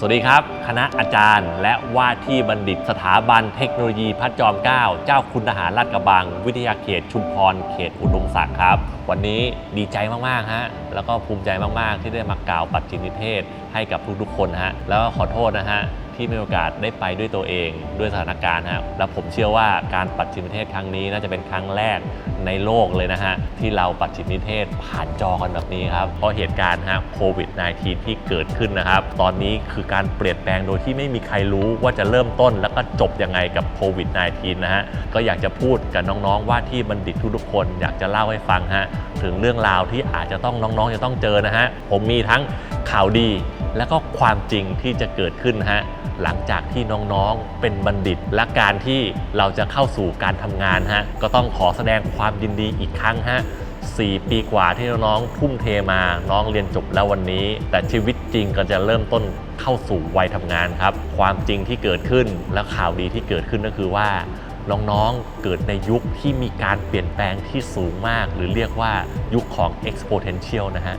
สวัสดีครับ คณะอาจารย์ และว่าที่บัณฑิตสถาบันเทคโนโลยีพระจอมเกล้าเจ้าคุณทหารลาดกระบัง วิทยาเขตชุมพรเขตอุดมศักดิ์ครับ วันนี้ดีใจมากๆฮะแล้วก็ภูมิใจมากๆ ที่ได้มากล่าวปัจจินิเทศให้กับทุกๆคนฮะแล้วก็ขอโทษนะฮะ ที่มีโอกาสได้ไปด้วยตัวเองด้วยสถานการณ์ฮะแล้วผมเชื่อว่าการปัดฉิมนิเทศครั้งนี้น่าจะเป็นครั้งแรกในโลกเลยนะฮะที่เราปัดฉิมนิเทศผ่านจอกันแบบนี้ครับเพราะเหตุการณ์ฮะโควิด -19 ที่เกิดขึ้นนะครับ ตอนนี้คือการเปลี่ยนแปลงโดยที่ไม่มีใครรู้ว่าจะเริ่มต้นแล้วก็จบยังไงกับโควิด -19 นะฮะก็อยากจะพูดกับน้องๆว่าที่บัณฑิตทุกๆคน อยากจะเล่าให้ฟังฮะถึงเรื่องราวที่อาจจะต้องน้องๆจะต้องเจอนะฮะผมมีทั้งข่าวดี และก็ความจริงที่จะเกิดขึ้นฮะหลังจากที่น้องๆเป็นบัณฑิต และการที่เราจะเข้าสู่การทำงานฮะก็ต้องขอแสดงความยินดีอีกครั้งฮะ4 ปีกว่าที่น้องๆทุ่มเทมา น้องเรียนจบแล้ววันนี้ แต่ชีวิตจริงก็จะเริ่มต้นเข้าสู่วัยทำงานครับ ความจริงที่เกิดขึ้นและข่าวดีที่เกิดขึ้นก็คือว่าน้องๆ เกิดในยุคที่มีการเปลี่ยนแปลงที่สูงมาก หรือเรียกว่ายุคของ exponential นะฮะ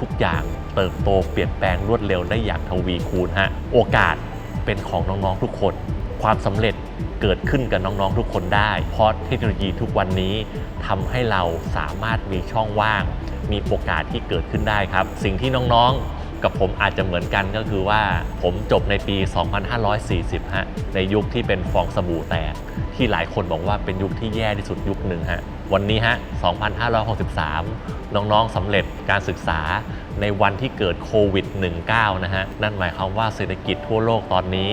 ทุกๆอย่างเติบโตเปลี่ยนแปลงรวดเร็วได้อย่างทวีคูณฮะโอกาสเป็นของน้องๆทุกคน ความสำเร็จเกิดขึ้นกับน้องๆทุกคนได้ เพราะเทคโนโลยีทุกวันนี้ทำให้เราสามารถมีช่องว่าง มีโอกาสที่เกิดขึ้นได้ครับ สิ่งที่น้องๆ กับผมอาจจะเหมือนกันก็คือว่าผมจบในปี 2540 ฮะ ในยุคที่เป็นฟองสบู่แตก ที่หลายคนบอกว่าเป็นยุคที่แย่ที่สุดยุคหนึ่งฮะ วันนี้ฮะ 2563 น้องๆสำเร็จการศึกษาในวันที่เกิดโควิด -19 นะฮะ นั่นหมายความว่าเศรษฐกิจทั่วโลกตอนนี้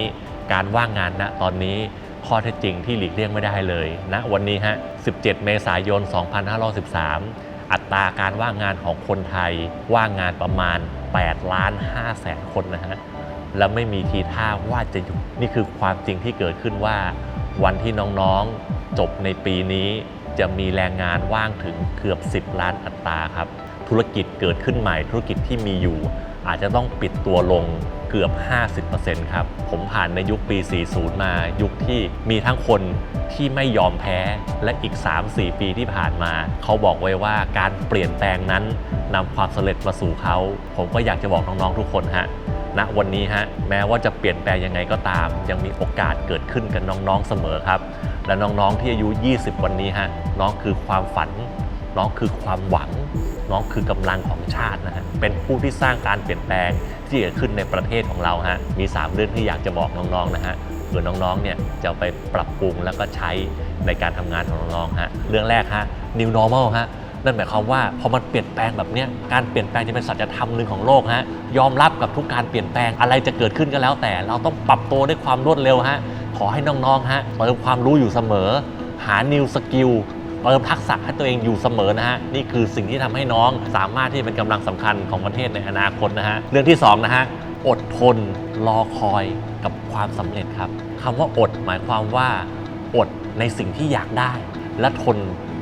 การว่างงานณตอนนี้ข้อเท็จจริงที่หลีกเลี่ยงไม่ได้เลยณนะวันนี้ฮะ 17 เมษายน 2513 อัตราการว่างงานของคนไทยว่างงานประมาณ8ล้าน5แสนคนนะฮะและไม่มีทีท่าว่าจะหยุดนี่คือความจริงที่เกิดขึ้นว่า วันที่น้องๆจบในปีนี้จะมีแรงงานว่างถึงเกือบ 10 ล้านอัตราครับ ธุรกิจเกิดขึ้นใหม่ ธุรกิจที่มีอยู่ อาจจะต้องปิดตัวลงเกือบ 50%ครับ ผมผ่านในยุคปี 40 มายุคที่มีทั้งคนที่ไม่ยอมแพ้และอีก 3-4 ปีที่ผ่านมา เขาบอกไว้ว่าการเปลี่ยนแปลงนั้นนำความสำเร็จมาสู่เขา ผมก็อยากจะบอกน้องๆทุกคนฮะณวันนี้ฮะแม้ว่าจะเปลี่ยนแปลงยังไงก็ตาม ยังมีโอกาสเกิดขึ้นกับน้องๆเสมอครับ และน้องๆที่อายุ 20 วันนี้ฮะน้องคือความฝัน น้องคือความหวัง น้องคือกำลังของชาตินะฮะเป็นผู้ที่สร้างการเปลี่ยนแปลงที่เกิดขึ้นในประเทศของเราฮะมี 3 เรื่องที่อยากจะบอกน้องๆนะฮะเผื่อน้องๆเนี่ยจะไปปรับปรุงแล้วก็ใช้ในการทำงานของน้องๆฮะเรื่องแรกฮะ new normal ฮะนั่นหมายความว่าพอมันเปลี่ยนแปลงแบบเนี้ยการเปลี่ยนแปลงจะเป็นสัจธรรมหนึ่งของโลกฮะยอมรับกับทุกการเปลี่ยนแปลงอะไรจะเกิดขึ้นก็แล้ว แต่เราต้องปรับตัวด้วยความรวดเร็วฮะขอให้น้องๆฮะเติมความรู้อยู่เสมอ หา new skill เติมทักษะให้ตัวเองอยู่เสมอนะฮะนี่คือสิ่งที่ทำให้น้องสามารถที่เป็นกำลังสำคัญของประเทศในอนาคตนะฮะเรื่องที่สองนะฮะอดทนรอคอยกับความสำเร็จครับคำว่าอดหมายความว่า อดในสิ่งที่อยากได้ และทน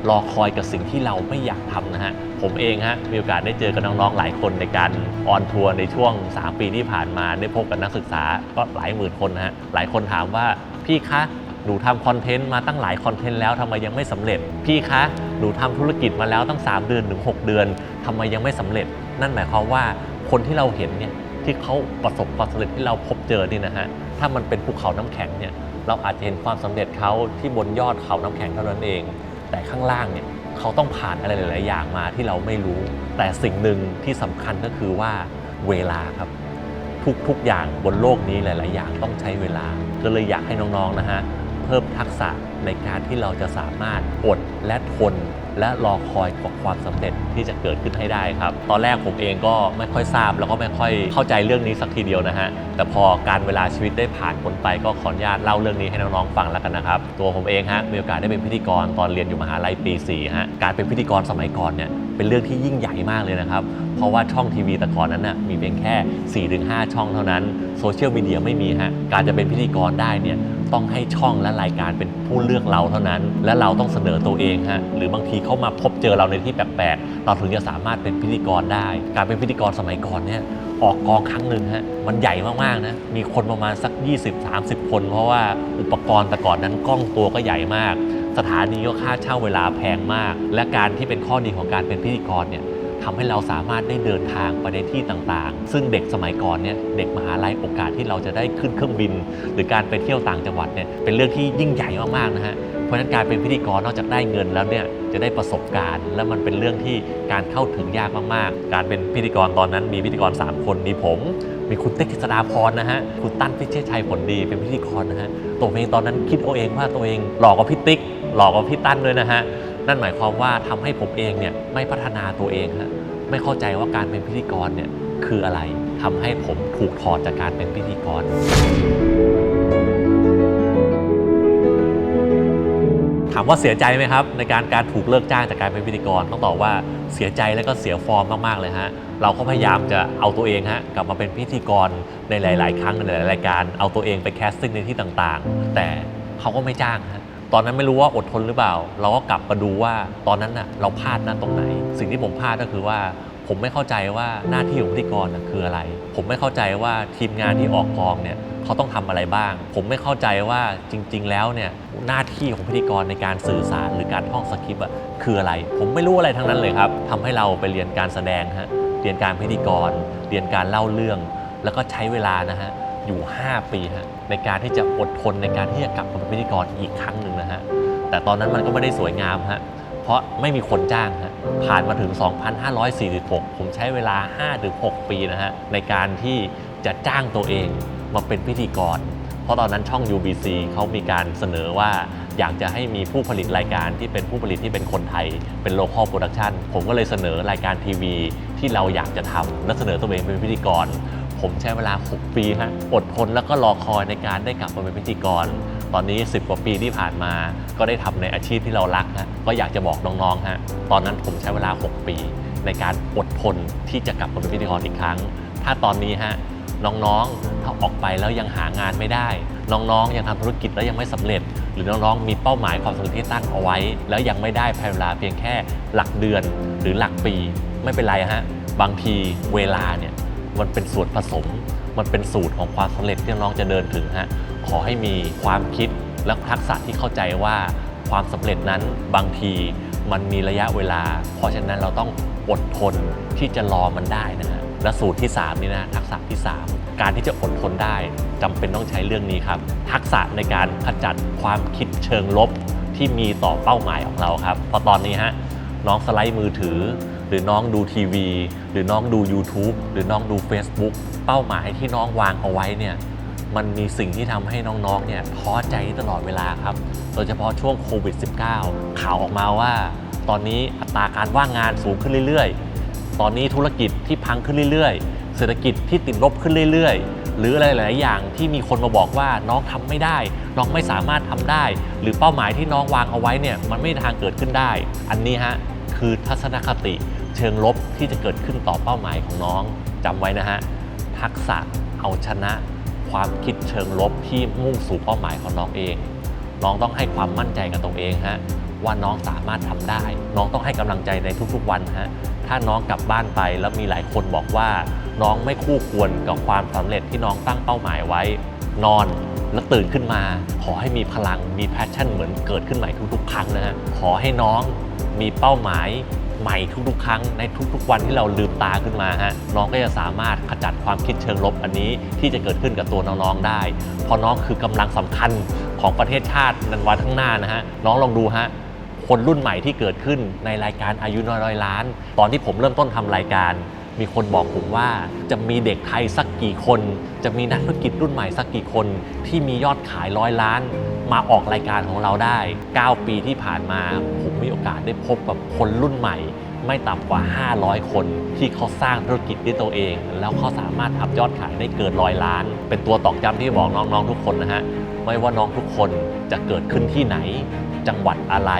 รอคอยกับสิ่งที่เราไม่อยากทำนะฮะ ผมเองฮะมีโอกาสได้เจอกับน้องๆหลายคนในการออนทัวร์ในช่วง 3 ปีที่ผ่านมาได้พบกับนักศึกษาก็หลายหมื่นคนนะฮะหลายคนถามว่าพี่คะ หนูทำคอนเทนต์มาตั้งหลายคอนเทนต์แล้วทำไมยังไม่สำเร็จ พี่คะ หนูทำธุรกิจมาแล้วตั้ง 3 เดือนถึง6เดือนทำไมยังไม่สำเร็จ นั่นหมายความว่าคนที่เราเห็นเนี่ยที่เขาประสบความสำเร็จที่เราพบเจอนี่นะฮะถ้ามันเป็นภูเขาน้ำแข็งเนี่ยเราอาจจะเห็นความสำเร็จเขาที่บนยอดเขาน้ำแข็งเท่านั้นเอง แต่ข้างล่างเนี่ยเขาต้องผ่านอะไรหลาย ๆ อย่างมาที่เราไม่รู้ แต่สิ่งหนึ่งที่สำคัญก็คือว่าเวลาครับทุกๆอย่างบนโลกนี้หลาย ๆ อย่างต้องใช้เวลา ก็เลยอยากให้น้อง ๆ นะฮะ เพิ่มทักษะในการที่เราจะสามารถอดและทน และรอคอยกับความสำเร็จที่จะเกิดขึ้นให้ได้ครับ ตอนแรกผมเองก็ไม่ค่อยทราบ แล้วก็ไม่ค่อยเข้าใจเรื่องนี้สักทีเดียวนะฮะ แต่พอการเวลาชีวิตได้ผ่านพ้นไปก็ขออนุญาตเล่าเรื่องนี้ให้น้องๆฟังแล้วกันนะครับ ตัวผมเองฮะมีโอกาสได้เป็นพิธีกรตอนเรียนอยู่มหาลัยปี4ฮะการเป็นพิธีกรสมัยก่อนเนี่ยเป็นเรื่องที่ยิ่งใหญ่มากเลยนะครับ เพราะว่าช่องทีวีแต่ก่อนนั้นน่ะมีเพียงแค่ 4-5 ช่องเท่านั้นโซเชียลมีเดียไม่มีฮะการจะเป็นพิธีกรได้เนี่ย ต้องให้ช่องและรายการเป็นผู้เลือกเราเท่านั้น และเราต้องเสนอตัวเองฮะหรือบางทีเขามาพบเจอเราในที่แปลกๆ เราถึงจะสามารถเป็นพิธีกรได้ การเป็นพิธีกรสมัยก่อนเนี่ยออกกองครั้งหนึ่งฮะมันใหญ่มากๆนะมีคนประมาณสัก 20-30 คน เพราะว่าอุปกรณ์แต่ก่อนนั้นกล้องตัวก็ใหญ่มาก สถานีก็ค่าเช่าเวลาแพงมาก และการที่เป็นข้อดีของการเป็นพิธีกรเนี่ย ทำให้เราสามารถได้เดินทางไปในที่ต่างๆ ซึ่งเด็กสมัยก่อนเนี่ยเด็กมหาลัยโอกาสที่เราจะได้ขึ้นเครื่องบิน หรือการไปเที่ยวต่างจังหวัดเนี่ยเป็นเรื่องที่ยิ่งใหญ่มากๆนะฮะเพราะฉะนั้นการเป็นพิธีกรนอกจากได้เงินแล้วเนี่ยจะได้ประสบการณ์ และมันเป็นเรื่องที่การเข้าถึงยากมากๆ การเป็นพิธีกรตอนนั้นมีพิธีกร 3 คนมีผม มีคุณเติ๊กกฤษดาพรนะฮะคุณตั้นพิเชษชัยผลดีเป็นพิธีกรนะฮะตัวเองตอนนั้นคิดเอาเองว่าตัวเองหลอกกับพี่ติ๊กหลอกกับพี่ตั้นด้วยนะฮะ นั่นหมายความว่าทำให้ผมเองเนี่ยไม่พัฒนาตัวเองฮะไม่เข้าใจว่าการเป็นพิธีกรเนี่ยคืออะไรทำให้ผมถูกถอดจากการเป็นพิธีกร ถามว่าเสียใจไหมครับ ในการการถูกเลิกจ้างจากการเป็นพิธีกร ต้องตอบว่าเสียใจและก็เสียฟอร์มมากๆเลยฮะเราก็พยายามจะเอาตัวเองฮะกลับมาเป็นพิธีกรในหลาย ๆ ครั้งในหลาย ๆ รายการเอาตัวเองไปแคสติ้งในที่ต่าง ๆ แต่เขาก็ไม่จ้างฮะ ตอนนั้นไม่รู้ว่าอดทนหรือเปล่า เราก็กลับมาดูว่าตอนนั้นน่ะเราพลาดนะตรงไหน สิ่งที่ผมพลาดก็คือว่า ผมไม่เข้าใจว่าหน้าที่ของพิธีกรนะคืออะไร ผมไม่เข้าใจว่าทีมงานที่ออกกองเนี่ยเขาต้องทำอะไรบ้าง ผมไม่เข้าใจว่าจริง ๆ แล้วเนี่ยหน้าที่ของพิธีกรในการสื่อสารหรือการท่องสคริปต์อะคืออะไร ผมไม่รู้อะไรทั้งนั้นเลยครับทำให้เราไปเรียนการแสดงฮะเรียนการพิธีกร เรียนการเล่าเรื่อง แล้วก็ใช้เวลานะฮะ อยู่ 5 ปีฮะในการที่จะอดทนในการที่จะกลับมาเป็นพิธีกรอีกครั้งหนึ่งนะฮะแต่ตอนนั้นมันก็ไม่ได้สวยงามฮะเพราะไม่มีคนจ้างฮะผ่านมาถึง 2,546 ผมใช้เวลา 5-6 ปีนะฮะในการที่จะจ้างตัวเองมาเป็นพิธีกร เพราะตอนนั้นช่อง UBC เขามีการเสนอว่าอยากจะให้มีผู้ผลิตรายการที่เป็นผู้ผลิตที่เป็นคนไทย เป็น local production ผมก็เลยเสนอรายการทีวีที่เราอยากจะทำและเสนอตัวเองเป็นพิธีกร ผมใช้เวลา 6 ปีฮะอดทนแล้วก็รอคอยในการได้กลับมาเป็นพิธีกร ตอนนี้ 10 กว่าปีที่ผ่านมา ก็ได้ทำในอาชีพที่เรารักฮะก็อยากจะบอกน้องๆฮะตอนนั้นผมใช้เวลา 6 ปี ในการอดทนที่จะกลับมาเป็นพิธีกรอีกครั้ง ถ้าตอนนี้ฮะน้องๆ ถ้าออกไปแล้วยังหางานไม่ได้ น้องๆ ยังทำธุรกิจแล้วยังไม่สำเร็จ หรือน้องๆ มีเป้าหมายความสำเร็จที่ตั้งเอาไว้ แล้วยังไม่ได้ภายในเวลาเพียงแค่หลักเดือนหรือหลักปี ไม่เป็นไรฮะ บางทีเวลาเนี่ย มันเป็นส่วนผสม มันเป็นสูตรของความสำเร็จที่น้องจะเดินถึงฮะขอให้มีความคิดและทักษะที่เข้าใจว่าความสำเร็จนั้นบางทีมันมีระยะเวลา เพราะฉะนั้นเราต้องอดทนที่จะรอมันได้นะฮะและสูตรที่ 3 นี่นะทักษะที่ 3 การที่จะอดทนได้จำเป็นต้องใช้เรื่องนี้ครับ ทักษะในการขจัดความคิดเชิงลบที่มีต่อเป้าหมายของเราครับ เพราะตอนนี้ฮะน้องสไลด์มือถือ หรือน้องดูทีวี หรือน้องดู YouTube หรือน้องดู Facebook เป้าหมายที่น้องวางเอาไว้เนี่ยมันมีสิ่งที่ทำให้น้องๆ เนี่ยท้อใจตลอดเวลาครับ โดยเฉพาะช่วงโควิด -19 ข่าวออกมาว่า ตอนนี้อัตราการว่างงานสูงขึ้นเรื่อยๆ ตอนนี้ธุรกิจที่พังขึ้นเรื่อยๆ เศรษฐกิจที่ติดลบขึ้นเรื่อยๆ หรืออะไรหลายอย่างที่มีคนมาบอกว่าน้องทำไม่ได้ น้องไม่สามารถทำได้ หรือเป้าหมายที่น้องวางเอาไว้เนี่ยมันไม่ทางเกิดขึ้นได้ อันนี้ฮะ คือทัศนคติเชิงลบที่จะเกิดขึ้นต่อเป้าหมายของน้องจำไว้นะฮะทักษะเอาชนะความคิดเชิงลบที่มุ่งสู่เป้าหมายของน้องเอง น้องต้องให้ความมั่นใจกับตัวเองฮะว่าน้องสามารถทำได้ น้องต้องให้กำลังใจในทุกๆวันฮะถ้าน้องกลับบ้านไปแล้วมีหลายคนบอกว่า น้องไม่คู่ควรกับความสำเร็จที่น้องตั้งเป้าหมายไว้ นอนแล้วตื่นขึ้นมา ขอให้มีพลังมีแพชชั่นเหมือนเกิดขึ้นใหม่ทุกๆ ครั้งนะฮะขอให้น้อง มีเป้าหมายใหม่ทุกๆ ครั้งในทุกๆ วันที่เราลืมตาขึ้นมาฮะน้องก็จะสามารถขจัดความคิดเชิงลบอันนี้ที่จะเกิดขึ้นกับตัวน้องๆได้ เพราะน้องคือกำลังสำคัญของประเทศชาตินันวันข้างหน้านะฮะน้องลองดูฮะคนรุ่นใหม่ที่เกิดขึ้นในรายการอายุน้อยร้อยล้าน ตอนที่ผมเริ่มต้นทำรายการ มีคนบอกผมว่าจะมีเด็กไทยสักกี่คน จะมีนักธุรกิจรุ่นใหม่สักกี่คน ที่มียอดขายร้อยล้าน มาออกรายการของเราได้ 9 ปีที่ผ่านมา ผมมีโอกาสได้พบกับคนรุ่นใหม่ ไม่ต่ำกว่า 500 คนที่เขาสร้างธุรกิจด้วยตัวเอง แล้วเขาสามารถทำยอดขายได้เกินร้อยล้าน เป็นตัวตอกย้ำที่บอกน้องๆทุกคนนะฮะไม่ว่าน้องทุกคนจะเกิดขึ้นที่ไหน จังหวัดอะไร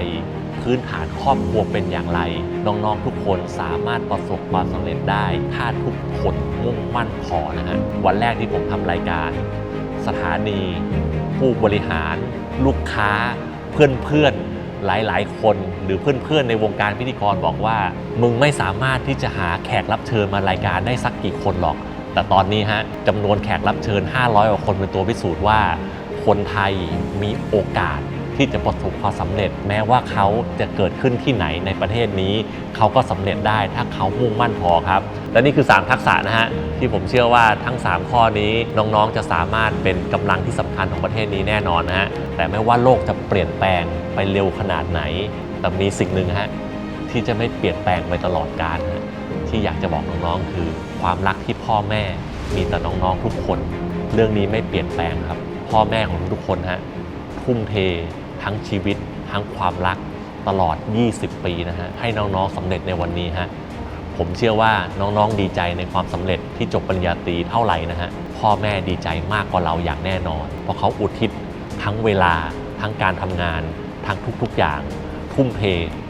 พื้นฐานครอบครัวเป็นอย่างไร น้องๆทุกคนสามารถประสบความสำเร็จได้ ถ้าทุกคนมุ่งมั่นพอนะฮะวันแรกที่ผมทำรายการ สถานี ผู้บริหาร ลูกค้า เพื่อนๆหลายๆ คนหรือเพื่อนๆ ในวงการพิธีกรบอกว่า มึงไม่สามารถที่จะหาแขกรับเชิญมารายการได้สักกี่คนหรอก แต่ตอนนี้ฮะจำนวนแขกรับเชิญ 500กว่าคนเป็นตัวพิสูจน์ว่า คนไทยมีโอกาส ที่จะประสบความสำเร็จ แม้ว่าเขาจะเกิดขึ้นที่ไหนในประเทศนี้ เขาก็สำเร็จได้ถ้าเขามุ่งมั่นพอครับ และนี่คือ 3 ทักษะนะฮะที่ผมเชื่อว่าทั้ง 3 ข้อนี้น้องๆจะสามารถเป็นกำลังที่สำคัญของประเทศนี้แน่นอนนะฮะแต่ไม่ว่าโลกจะเปลี่ยนแปลงไปเร็วขนาดไหน แต่มีสิ่งหนึ่งฮะที่จะไม่เปลี่ยนแปลงไปตลอดกาลที่อยากจะบอกน้องๆคือ ความรักที่พ่อแม่มีต่อน้องๆทุกคน เรื่องนี้ไม่เปลี่ยนแปลงครับ พ่อแม่ของทุกๆคนฮะทุ่มเท ทั้งชีวิต ทั้งความรักตลอด 20 ปีนะฮะให้น้องๆสำเร็จในวันนี้ฮะผมเชื่อว่าน้องๆดีใจในความสำเร็จที่จบปริญญาตรีเท่าไหร่นะฮะพ่อแม่ดีใจมากกว่าเราอย่างแน่นอน เพราะเขาอุทิศทั้งเวลาทั้งการทำงาน ทั้งทุกๆอย่าง ทุ่มเท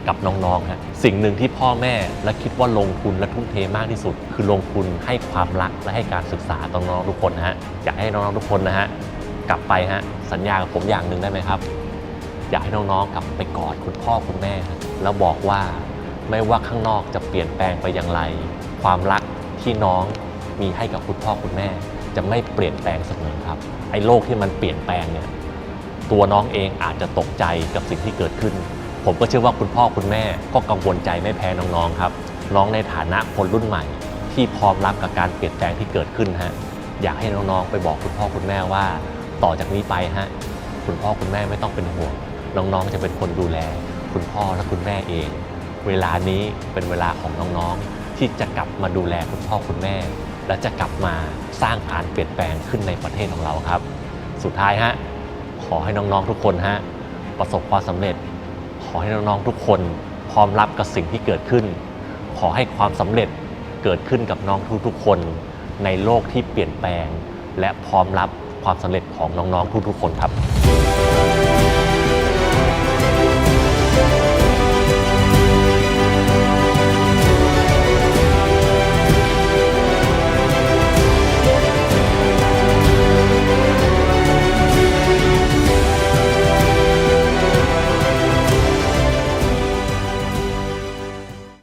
กับน้องๆฮะสิ่งหนึ่งที่พ่อแม่และคิดว่าลงทุนและทุ่มเทมากที่สุด คือลงทุนให้ความรักและให้การศึกษาต่อน้องทุกคนนะฮะอยากให้น้องๆทุกคนนะฮะกลับไปฮะสัญญากับผมอย่างหนึ่งได้ไหมครับ อยากให้น้องๆกลับไปกอดคุณพ่อคุณแม่ แล้วบอกว่าไม่ว่าข้างนอกจะเปลี่ยนแปลงไปอย่างไร ความรักที่น้องมีให้กับคุณพ่อคุณแม่ จะไม่เปลี่ยนแปลงเสมอครับไอ้โลกที่มันเปลี่ยนแปลงเนี่ยตัวน้องเองอาจจะตกใจกับสิ่งที่เกิดขึ้น ผมก็เชื่อว่าคุณพ่อคุณแม่ก็กังวลใจไม่แพ้น้องๆครับ น้องในฐานะคนรุ่นใหม่ ที่พร้อมรับกับการเปลี่ยนแปลงที่เกิดขึ้นฮะอยากให้น้องๆไปบอกคุณพ่อคุณแม่ว่า ต่อจากนี้ไปฮะคุณพ่อคุณแม่ไม่ต้องเป็นห่วง น้องๆจะเป็นคนดูแล คุณพ่อและคุณแม่เอง เวลานี้เป็นเวลาของน้องๆ ที่จะกลับมาดูแลคุณพ่อคุณแม่ และจะกลับมาสร้างการเปลี่ยนแปลงขึ้นในประเทศของเราครับ สุดท้ายฮะขอให้น้องๆทุกคนฮะประสบความสำเร็จ ขอให้น้องๆทุกคนพร้อมรับกับสิ่งที่เกิดขึ้น ขอให้ความสำเร็จเกิดขึ้นกับน้องทุกๆคน ในโลกที่เปลี่ยนแปลง และพร้อมรับความสำเร็จของน้องๆทุกๆคนครับ